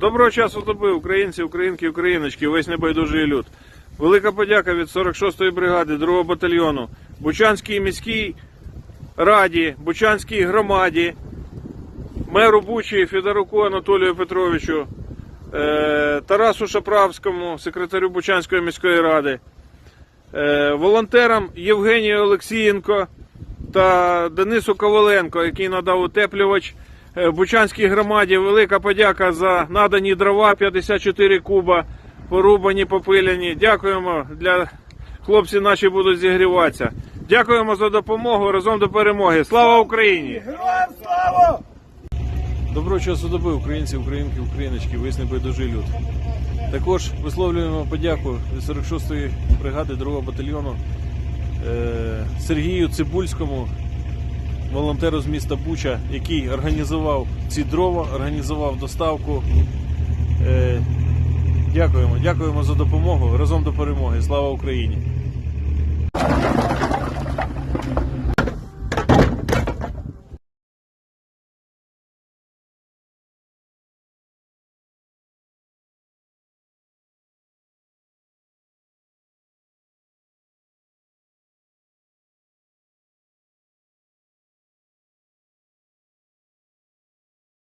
Доброго часу доби, українці, українки, україночки, весь небайдужий люд. Велика подяка від 46-ї бригади 2-го батальйону, Бучанській міській раді, Бучанській громаді, меру Бучі Федоруку Анатолію Петровичу, е, Тарасу Шаправському, секретарю Бучанської міської ради, е, волонтерам Євгенію Олексієнко та Денису Коваленко, який надав утеплювач Бучанській громаді. Велика подяка за надані дрова 54 куба, порубані, попиляні. Дякуємо для хлопці наші будуть зігріватися. Дякуємо за допомогу разом до перемоги. Слава Україні! Героям слава! Доброго часу доби, українці, українки, україночки, весь небайдужий люд. Також висловлюємо подяку 46-ї бригади 2-го батальйону е, Сергію Цибульському, волонтеру з міста Буча, який організував ці дрова, організував доставку. Е, Дякуємо, дякуємо за допомогу. Разом до перемоги. Слава Україні!